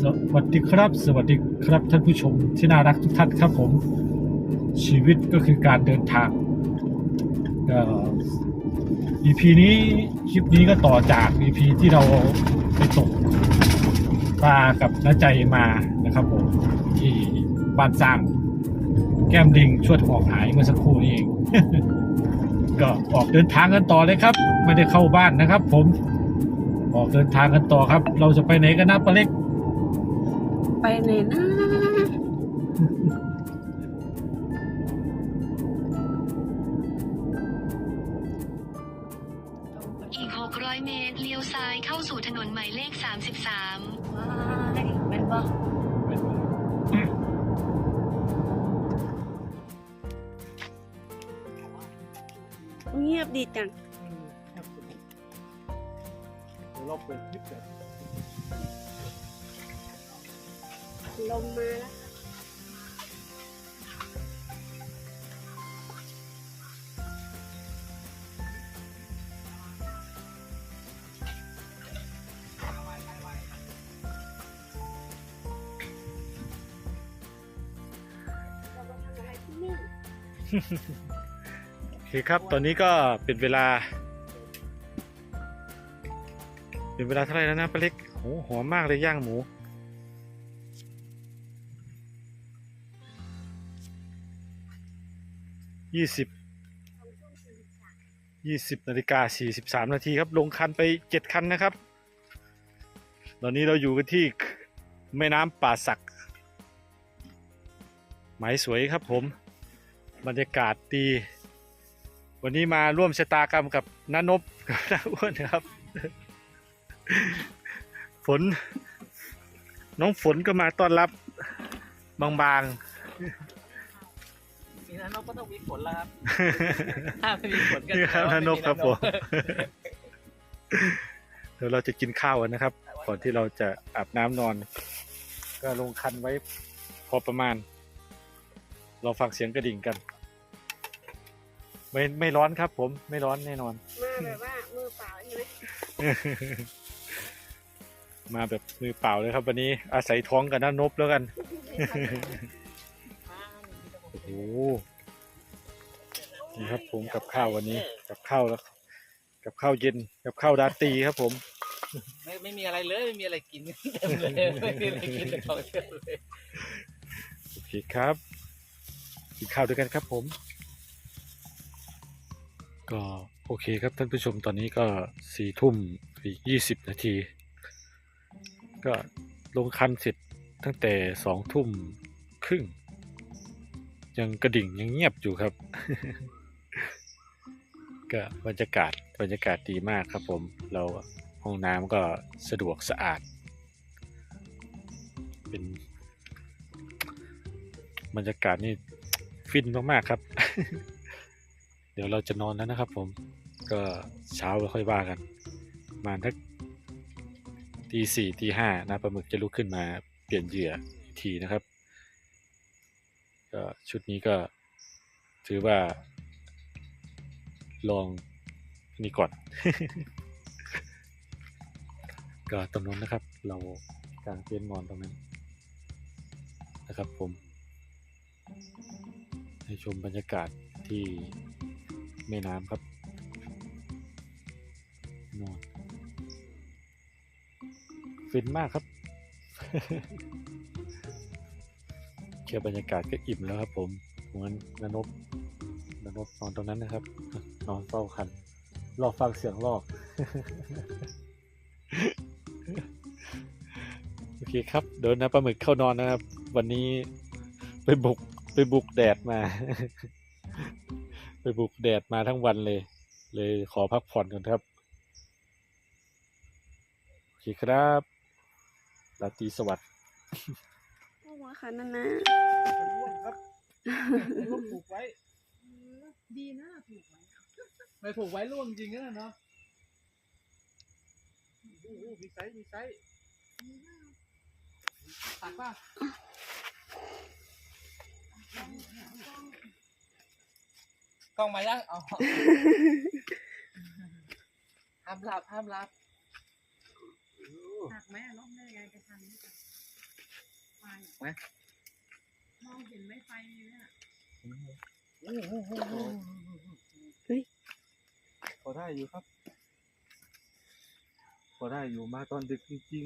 สวัสดีครับ สวัสดีครับท่านผู้ชมที่น่ารักทุกท่านครับผม ชีวิตก็คือการเดินทางก็ EP นี้คลิปนี้ก็ต่อจาก EP ที่เราไปตกปลากับน้าใจมานะครับผมที่บ้านสร้างแก้มลิงชวดหอกหายเมื่อสักครู่นี้เอง ก็ออกเดินทางกันต่อเลยครับ ไม่ได้เข้าบ้านนะครับ ผมออกเดินทางกันต่อครับ เราจะไปไหนกันนะปลาเล็ก ไปไหนนะอีก 600 เมตร เลี้ยวซ้ายเข้าสู่ถนนหมายเลข 33เป็นบ่เงียบดีจัง เราเปิดคลิปเลย ลมมาแล้วโอเคครับ ตอนนี้ก็เป็นเวลา เป็นเวลาเท่าไหร่แล้วนะปลาเล็กโหหอมมากเลยย่างหมู ยี่สิบยี่สิบนาฬิกาสี่สิบสามนาทีครับ ลงคันไปเจ็ดคันนะครับ ตอนนี้เราอยู่กันที่แม่น้ำป่าสัก หมายสวยครับผม บรรยากาศดี วันนี้มาร่วมชะตากรรมกับน้านบกับน้าอ้วนครับ ฝน น้องฝนก็มาต้อนรับบางมี นานกก็ต้องมีฝนแล้วครับๆถ้าไม่มีฝนก็นี่ครับแปลว่น้านบครับผมไเดี๋ยวเราจะกินข้าวกันนะครับ ก่อนที่เราจะอาบน้ำนอน ก็ลงคันไว้พอประมาณ เราฟังเสียงกระดิ่งกัน ไม่ไม่ร้อนครับ ผมไม่ร้อนแน่นอน มาแบบว่ามือเปล่าใช่ไหมมาแบบมือเปล่าเลยครับ วันนี้อาศัยท้องกับน้านบแล้วกัน โอ้โห นี่ครับผมกับข้าววันนี้กับข้าวแล้ว กับข้าวเย็นกับข้าวดาตรีครับผมม่ไม่มีอะไรเลยไม่มีอะไรกินเต็มเลยไม่มีอะไรกินเลยของเต็มเลยโอเคครับกินข้าวด้วยกันครับผม ก็โอเคครับท่านผู้ชมตอนนี้ก็สี่ทุ่มอีกยี่สิบนาที ก็ลงคันเสร็จตั้งแต่สองทุ่มครึ่ง ยังกระดิ่งยังเงียบอยู่ครับ ก็บรรยากาศบรรยากาศดีมากครับผม เราห้องน้ำก็สะดวกสะอาด เป็นบรรยากาศนี่ฟินมากๆครับ เดี๋ยวเราจะนอนแล้วนะครับผมก็เช้าเราค่อยว่ากันมาทักตีสี่ตีห้านะปลาหมึกจะลุกขึ้นมาเปลี่ยนเหยื่ออีกทีนะครับก็ชุดนี้ก็ถือว่า ลองนี่ก่อน ก็ตรงนั้นนะครับ เรากางเต็นนอนตรงนั้นนะครับผม ให้ชมบรรยากาศที่แม่น้ำครับนอนฟินมากครับแค่บรรยากาศก็อิ่มแล้วครับผมเหมือนนนบนนบนอนตรงนั้นนะครับ นอนเฝ้าคันรอฟังเสียงลอก โอเคครับ เดินนะปลาหมึกเข้านอนนะครับ วันนี้ไปบุกไปบุกแดดมา ไปบุกแดดมาทั้งวันเลย เลยขอพักผ่อนก่อนครับ โอเคครับราตรีสวัสดิ์โอ้ว่าค่ะนั่นนะครับลูกผูกไว้ ดีนะผูกไว้ ไม่ผูกไว้ร่วงจริงนะเนาะโอ้โหมีไซส์มีไซส์ตักป่ะกล้องมายังเอาห้ามรับห้ามรับหักไหมอะล้มได้ไงกระชันไม่กระชันไหมมองเห็นไหมไฟเนี่ยเฮ้ยพอ ได้อยู่ครับพอได้อยู่มาตอนดึกจริง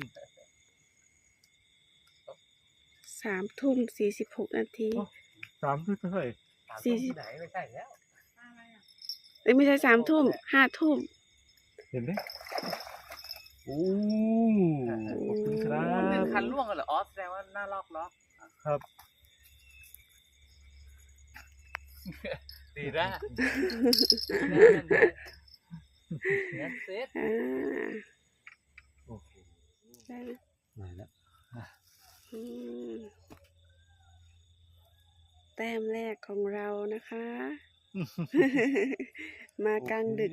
สามทุ่มสี่สิบหกนาทีๆสามทุ่มเท่าไหร่สี่สิบไหนไม่ใช่แล้วเอ้ยไม่ใช่สามทุ่มห้าทุ่มเห็นไหมโอ้ขอบคุณครัหนึ่งบคันล่วงกันเหรอ อ๋อ แสดงว่าหน้าลอกล็อกครับดีนะ งั้นเซ็ตอ่าโอ้โหได้นะมาแล้วอืมแต้มแรกของเรานะคะ มากลางดึก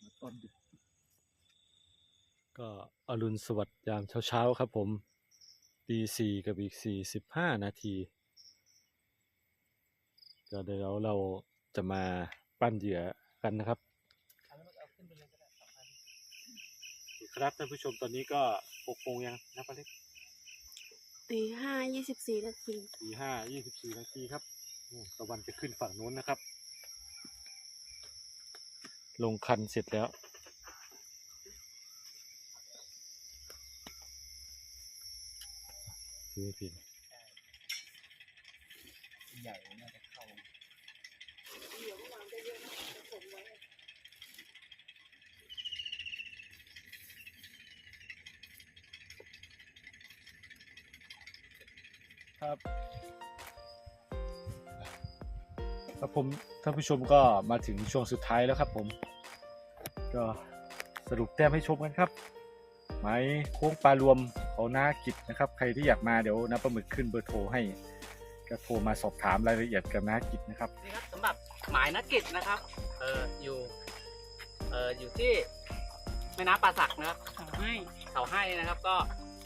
มาตอนดึกก็อรุณสวัสดิ์ยามเช้าๆครับผมตีสี่กับอีกสี่สิบห้านาที ก็เดี๋ยวเราจะมาปั้นเหยื่อกันนะครับ ครับท่านผู้ชมตอนนี้ก็หกโมงยังนะป้าเล็กตีห้ายี่สิบสี่นาทีตีห้ายี่สิบสี่นาทีครับโอ้ตะวันจะขึ้นฝั่งนู้นนะครับ ลงคันเสร็จแล้ว คือผิดใหญ่น่าจะเข้า ครับครับผมท่านผู้ชมก็มาถึงช่วงสุดท้ายแล้วครับ ผม ก็สรุปแต้มให้ชมกันครับไม้โค้งปลารวมเขาหน้ากิจนะครับ ใครที่อยากมาเดี๋ยวน้าปลาหมึกขึ้นเบอร์โทรให้ก็โทรมาสอบถามรายละเอียดกับน้ากิจนะครับ นี่ครับสำหรับหมายนักกิจนะครับ เอออยู่ เอออยู่ที่แม่น้ำป่าสักนะครับ ให้เสาให้นะครับก็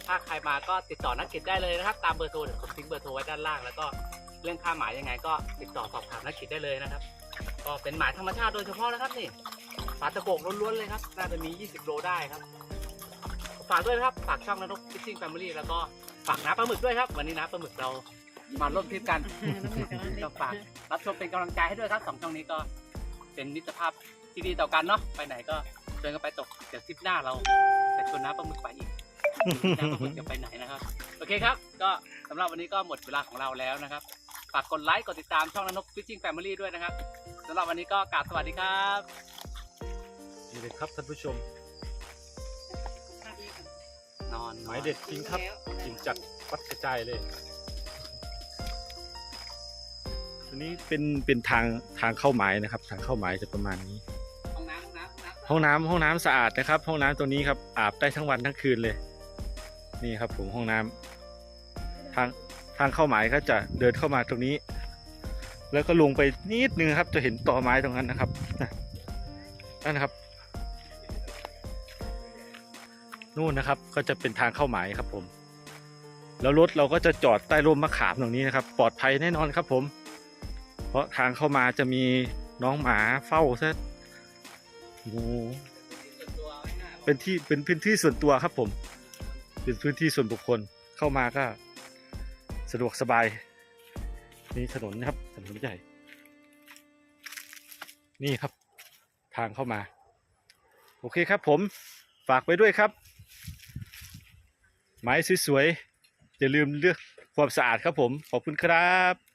ถ้าใครมาก็ติดต่อนักกิจได้เลยนะครับ ตามเบอร์โทรเดี๋ยวผมทิ้งเบอร์โทรไว้ด้านล่าง แล้วก็เรื่องค่าหมายยังไงก็ติดต่อสอบถามนักกิจได้เลยนะครับ ก็เป็นหมายธรรมชาติโดยเฉพาะนะครับนี่ปลาตะโกกล้วนๆเลยครับ น่าจะมี 20 โลได้ครับ ฝากด้วยนะครับ ฝากช่องนรกฟิชชิ่งแฟมิลี่แล้วก็ฝากน้าปลาหมึกด้วยครับ วันนี้น้าปลาหมึกเรามาร่วมทริปกันก็ฝากรับชมเป็นกำลังใจให้ด้วยครับสองช่องนี้ก็เป็นมิตรภาพที่ดีต่อกันเนาะ ไปไหนก็ชวนกันไปตก เดี๋ยวทริปหน้าเราจะชวนน้าปลาหมึกไปอีก น้าปลาหมึกจะไปไหนนะครับ โอเคครับ ก็สำหรับวันนี้ก็หมดเวลาของเราแล้วนะครับ ฝากกดไลค์ กดติดตามช่องนกฟิชชิ่งแฟมิลี่ด้วยนะครับสำหรับวันนี้ก็กราบสวัสดีครับนี่เลยครับท่านผู้ชม นอนหมายเด็ดจริงครับจริงจัดวัดกระจายเลยอันนี้เป็นเป็นทางทางเข้าหมายนะครับ ทางเข้าหมายจะประมาณนี้ ห้องน้ำห้องน้ำห้องน้ำห้องน้ำห้องน้ำสะอาดนะครับ ห้องน้ำตัวนี้ครับอาบได้ทั้งวันทั้งคืนเลย นี่ครับผมห้องน้ำทางทางเข้าหมายก็จะเดินเข้ามาตรงนี้ แล้วก็ลงไปนิดนึงครับ จะเห็นต่อไม้ตรงนั้นนะครับนั่นนะครับนู่นนะครับก็จะเป็นทางเข้าหมายครับผม แล้วรถเราก็จะจอดใต้ร่มมะขามตรงนี้นะครับ ปลอดภัยแน่นอนครับผม เพราะทางเข้ามาจะมีน้องหมาเฝ้าซะโอ้เป็นที่เป็นพื้นที่ส่วนตัวครับผม เป็นพื้นที่ส่วนบุคคลเข้ามาก็สะดวกสบายนี่ถนนนะครับถนนใหญ่ นี่ครับทางเข้ามา โอเคครับผมฝากไว้ด้วยครับ ไม้สวยๆอย่าลืมเลือกความสะอาดครับผม ขอบคุณครับ